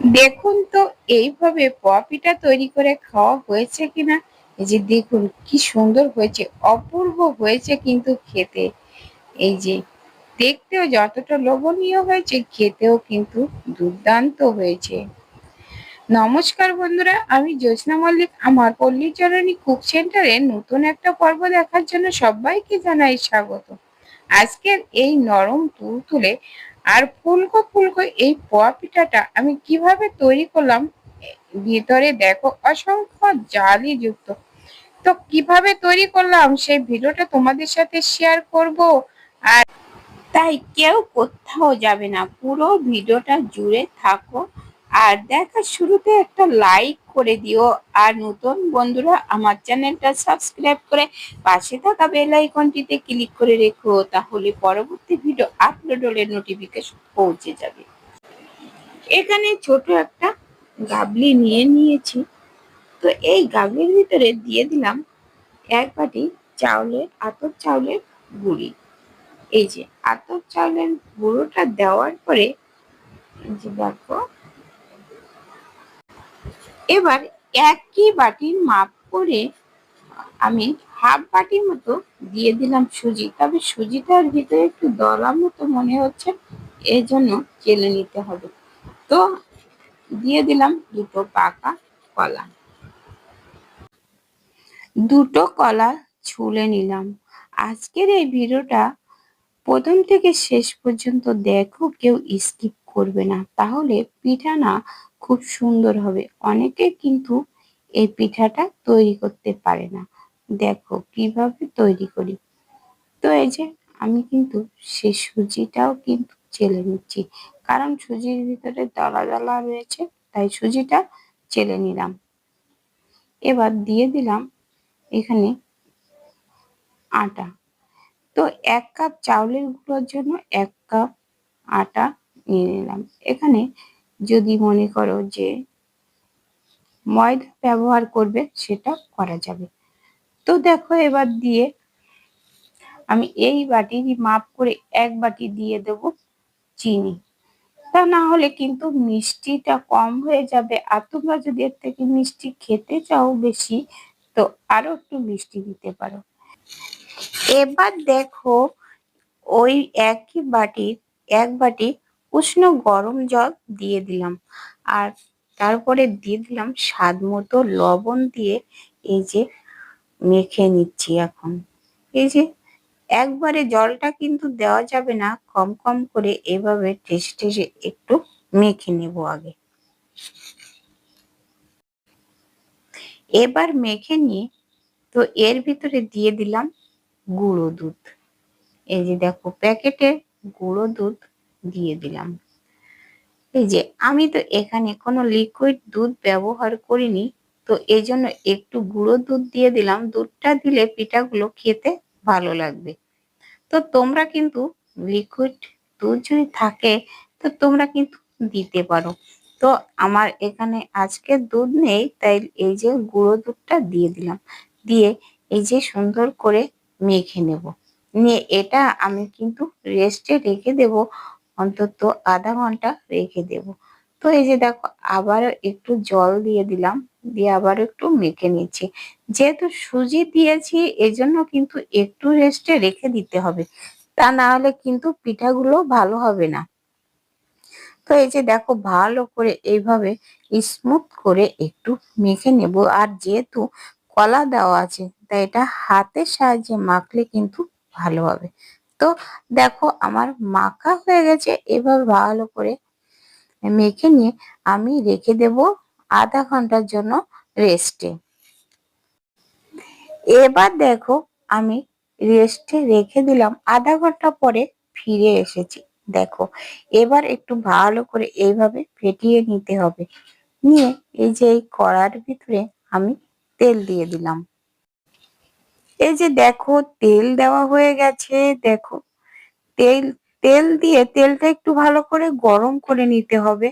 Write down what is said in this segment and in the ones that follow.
দেখুন তো, এইভাবে পপিটা তৈরি করে খাওয়া হয়েছে কিনা? এই যে দেখুন, কি সুন্দর হয়েছে, অপূর্ব হয়েছে কিন্তু খেতে। এই যে, দেখতেও যতটা লোভনীয় হয়েছে, খেতেও কিন্তু দুর্দান্ত হয়েছে। নমস্কার বন্ধুরা, আমি জ্যোৎস্না মল্লিক, আমার পল্লীচরণী কুক সেন্টারে নতুন একটা পর্ব দেখার জন্য সবাইকে জানাই স্বাগত। আজকের এই নরম তুলতুলে আর ফুলকো ফুলকো এই পোয়া পিঠাটা আমি কীভাবে তৈরি করলাম ভিতরে দেখো অসংখ্য জালি যুক্ত। তো কীভাবে তৈরি করলাম সেই ভিডিওটা তোমাদের সাথে শেয়ার করব আর তাই কেউ কোথাও যাবে না, পুরো ভিডিওটা জুড়ে থাকো। আর দেখার শুরুতে একটা লাইক করে দিও। আর নতুন বন্ধুরা আমার চ্যানেলটা সাবস্ক্রাইব করে পাশে থাকা বেল আইকনটিতে ক্লিক করে রেখো, তাহলে পরবর্তী ভিডিও আপলোড হলে নোটিফিকেশন পৌঁছে যাবে। এখানে ছোট একটা গাবলি নিয়ে নিয়েছি। তো এই গাবলির ভিতরে দিয়ে দিলাম এক বাটি চাউলের আতর চাউলের গুঁড়ি। এই যে আতর চাউলের গুঁড়োটা দেওয়ার পরে যে দেখো এবার একই বাটির মাপ করে আমি হাফ বাটির মতো দিয়ে দিলাম সুজি। তবে সুজিটার ভিতরে একটু দলা মতো মনে হচ্ছে এই জন্য চেলে নিতে হবে। তো দিয়ে দিলাম দুটো পাকা কলা। দুটো কলা ছুলে নিলাম। আজকের এই ভিডিওটা প্রথম থেকে শেষ পর্যন্ত দেখো, কেউ স্কিপ করবে না। তাহলে পিঠা না খুব সুন্দর হবে। অনেকে কিন্তু এই পিঠাটা তৈরি করতে পারে না। দেখো কীভাবে তৈরি করি। তো এই যে আমি কিন্তু সে সুজিটাও কিন্তু চেলে নিচ্ছি। কারণ সুজির ভিতরে দলা দলা রয়েছে, তাই সুজিটা চেলে নিলাম। এবার দিয়ে দিলাম এখানে আটা। তো এক কাপ চাউলের গুঁড়োর জন্য এক কাপ আটা নিয়ে নিলাম। এখানে যদি মনে করো যে ময়দা ব্যবহার করবে, সেটা করা যাবে। তো দেখো এবার দিয়ে আমি এই বাটিরই মাপ করে এক বাটি দিয়ে দেব চিনি। তা না হলে কিন্তু মিষ্টিটা কম হয়ে যাবে আর তোমরা যদি এর থেকে মিষ্টি খেতে চাও বেশি, তো আরও একটু মিষ্টি দিতে পারো। এবার দেখো ওই একই বাটির, এক বাটি উষ্ণ গরম জল দিয়ে দিলাম। আর তারপরে দিয়ে দিলাম স্বাদ মতো লবণ দিয়ে এই যে মেখে নিচ্ছি এখন। এই যে একবারে জলটা কিন্তু দেওয়া যাবে না, কম কম করে এভাবে টেসে টেসে একটু মেখে নেব আগে। এবার মেখে নিয়ে তো এর ভিতরে দিয়ে দিলাম গুঁড়ো দুধ। এই যে দেখো, প্যাকেটে গুঁড়ো দুধ দিয়ে দিলাম। এই যে আমি তো এখানে কোনো লিকুইড দুধ ব্যবহার করিনি, তো এই জন্য একটু গুঁড়ো দুধ দিয়ে দিলাম। দুধটা দিলে পিঠাগুলো খেতে ভালো লাগবে। তো তোমরা কিন্তু লিকুইড দুধ যদি থাকে, তো তোমরা কিন্তু দিতে পারো। তো আমার এখানে আজকে দুধ নেই, তাই এই যে গুঁড়ো দুধটা দিয়ে দিলাম। দিয়ে এই যে সুন্দর করে মেখে নেব। নিয়ে এটা আমি কিন্তু রেস্টে রেখে দেব। অন্তত আধা ঘণ্টা রেখে দেব। তো এই যে দেখো, আবারও একটু জল দিয়ে দিলাম, দিয়ে আবার একটু মেখে নিচ্ছি। যেহেতু সুজি দিয়েছি, এজন্য কিন্তু একটু রেস্টে রেখে দিতে হবে। তা না হলে কিন্তু পিঠাগুলো ভালো হবে না। তো এই যে দেখো, ভালো করে এইভাবে স্মুথ করে একটু মেখে নেব। আর যেহেতু কলা দেওয়া আছে তাই এটা হাতের সাহায্যে মাখলে কিন্তু ভালো হবে। তো দেখো আমার মাখা হয়ে গেছে, এবার ভালো করে মেখে নিয়ে আমি রেখে দেব আধা ঘণ্টার জন্য রেস্টে এবার দেখো আমি রেস্টে রেখে দিলাম, আধা ঘণ্টা পরে ফিরে এসেছি। দেখো এবার একটু ভালো করে এইভাবে ফেটিয়ে নিতে হবে। নিয়ে এই যে এই কড়ার ভিতরে আমি তেল দিয়ে দিলাম। এই যে দেখো, তেল দেওয়া হয়ে গেছে, দেখো। তেল তেল দিয়ে তেলটা একটু ভালো করে গরম করে নিতে হবে।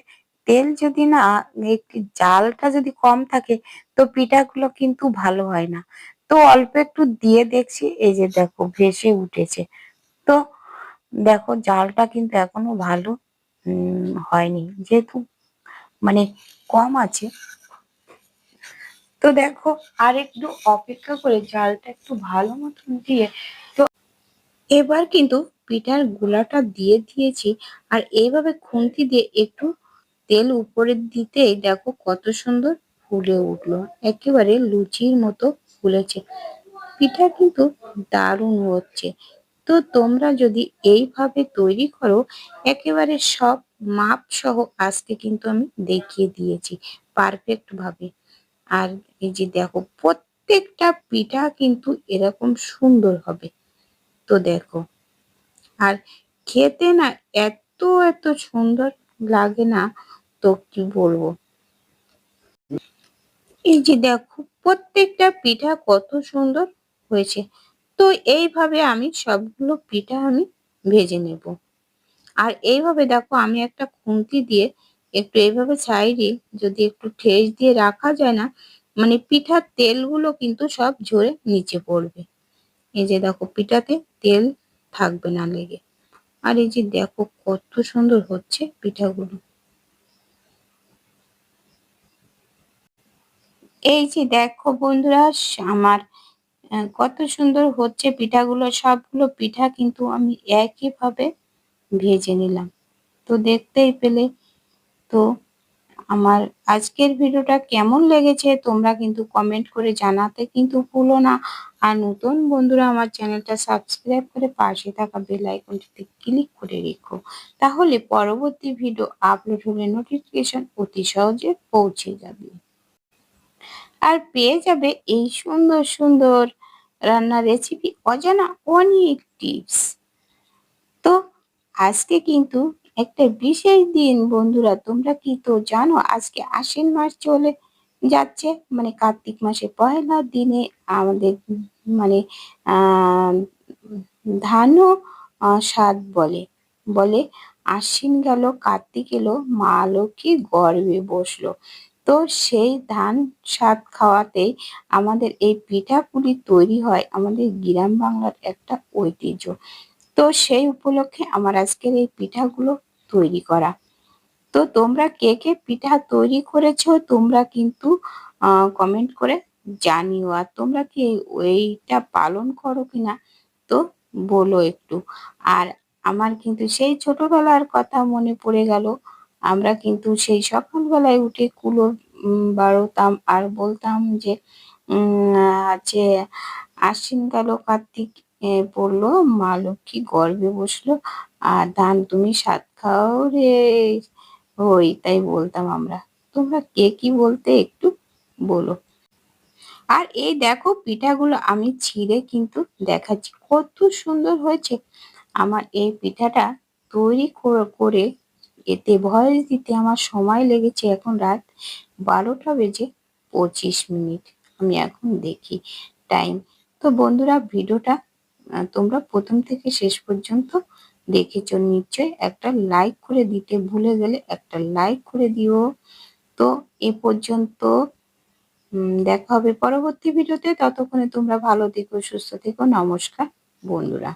তেল যদি না, একটু জালটা যদি কম থাকে, তো পিঠাগুলো কিন্তু ভালো হয় না। তো অল্প একটু দিয়ে দেখছি, এই যে দেখো, ভেসে উঠেছে। তো দেখো, জালটা কিন্তু এখনও ভালো হয়নি। যেহেতু মানে কম আছে তো দেখো, আর একটু অপেক্ষা করে জালটা একটু ভালো মতন দিয়ে, তো এবার কিন্তু পিঠার গোলাটা দিয়ে দিয়েছি। আর এইভাবে খুন্তি দিয়ে একটু তেল উপরে দিতেই দেখো কত সুন্দর ফুলে উঠল। একেবারে লুচির মতো ফুলেছে। পিঠা কিন্তু দারুণ হচ্ছে। তো তোমরা যদি এইভাবে তৈরি করো, একেবারে সব মাপ সহ আজকে কিন্তু আমি দেখিয়ে দিয়েছি পারফেক্ট ভাবে। আর এই যে দেখো, প্রত্যেকটা পিঠা কিন্তু এরকম সুন্দর হবে। তো দেখো, আর খেতে না এত এত সুন্দর লাগে না, তো কি বলব? এই যে দেখো, প্রত্যেকটা পিঠা কত সুন্দর হয়েছে। তো এইভাবে আমি সবগুলো পিঠা আমি ভেজে নেব। আর এইভাবে দেখো, আমি একটা খুন্তি দিয়ে একটু এইভাবে সাইডে যদি একটু ঠেস দিয়ে রাখা যায় না মানে পিঠার তেলগুলো কিন্তু সব ঝরে নিচে পড়বে। এই যে দেখো, পিঠাতে তেল থাকবে না লেগে। আর এই যে দেখো, কত সুন্দর হচ্ছে পিঠাগুলো। এই যে দেখো বন্ধুরা, আমার কত সুন্দর হচ্ছে পিঠাগুলো। সবগুলো পিঠা কিন্তু আমি একইভাবে ভেজে নিলাম। তো দেখতেই পেলে তো আমার আজকের ভিডিওটা কেমন লেগেছে তোমরা কিন্তু কমেন্ট করে জানাতে কিন্তু ভুলো না। আর নতুন বন্ধুরা আমার চ্যানেলটা সাবস্ক্রাইব করে পাশে থাকা বেল আইকনটিতে ক্লিক করে রেখো। তাহলে পরবর্তী ভিডিও আপলোড হলে নোটিফিকেশন অতি সহজে পৌঁছে যাবে। আর পেয়ে যাবে এই সুন্দর সুন্দর রান্নার রেসিপি অজানা অনেক টিপস তো আজকে কিন্তু একটা বিশেষ দিন, বন্ধুরা। তোমরা কি তো জানো, আজকে আশ্বিন মাস চলে যাচ্ছে। মানে কার্তিক মাসে পয়লা দিনে আমাদের মানে ধানও স্বাদ বলে। বলে, আশ্বিন গেল, কার্তিক এলো, মা লক্ষ্মী গর্বে বসল। তো সেই ধান স্বাদ খাওয়াতেই আমাদের এই পিঠাপুলি তৈরি হয়। আমাদের গ্রাম বাংলার একটা ঐতিহ্য। তো সেই উপলক্ষে আমার আজকের এই পিঠাগুলো তৈরি করা। তো তোমরা কে কে পিঠা তৈরি করেছ তোমরা কিন্তু কমেন্ট করে জানিও। আর তোমরা কি ওইটা পালন করো কিনা তো বলো একটু। আর আমার কিন্তু সেই ছোটবেলার কথা মনে পড়ে গেল। আমরা কিন্তু সেই সকালবেলায় উঠে কুলো বাড়তাম আর বলতাম যে যে আশ্বিন গেল কার্তিক পড়ল মা লক্ষ্মী গর্বে বসল, আর ধান তুমি সাত খাও রে। ওই তাই বলতাম আমরা। তোমরা কে কি বলতে একটু বলো। আর এই দেখো পিঠাগুলো আমি ছিঁড়ে কিন্তু দেখাচ্ছি, কত সুন্দর হয়েছে। আমার এই পিঠাটা তৈরি করে এতে ভয়েস দিতে আমার সময় লেগেছে। এখন রাত বারোটা বেজে পঁচিশ মিনিট। আমি এখন দেখি টাইম তো বন্ধুরা, ভিডিওটা তোমরা প্রথম থেকে শেষ পর্যন্ত দেখেছ নিশ্চয়। একটা লাইক করে দিতে ভুলে গেলে একটা লাইক করে দিও। তো এ পর্যন্ত দেখা হবে পরবর্তী ভিডিওতে ততক্ষণে তোমরা ভালো থেকো, সুস্থ থেকো। নমস্কার, বন্ধুরা।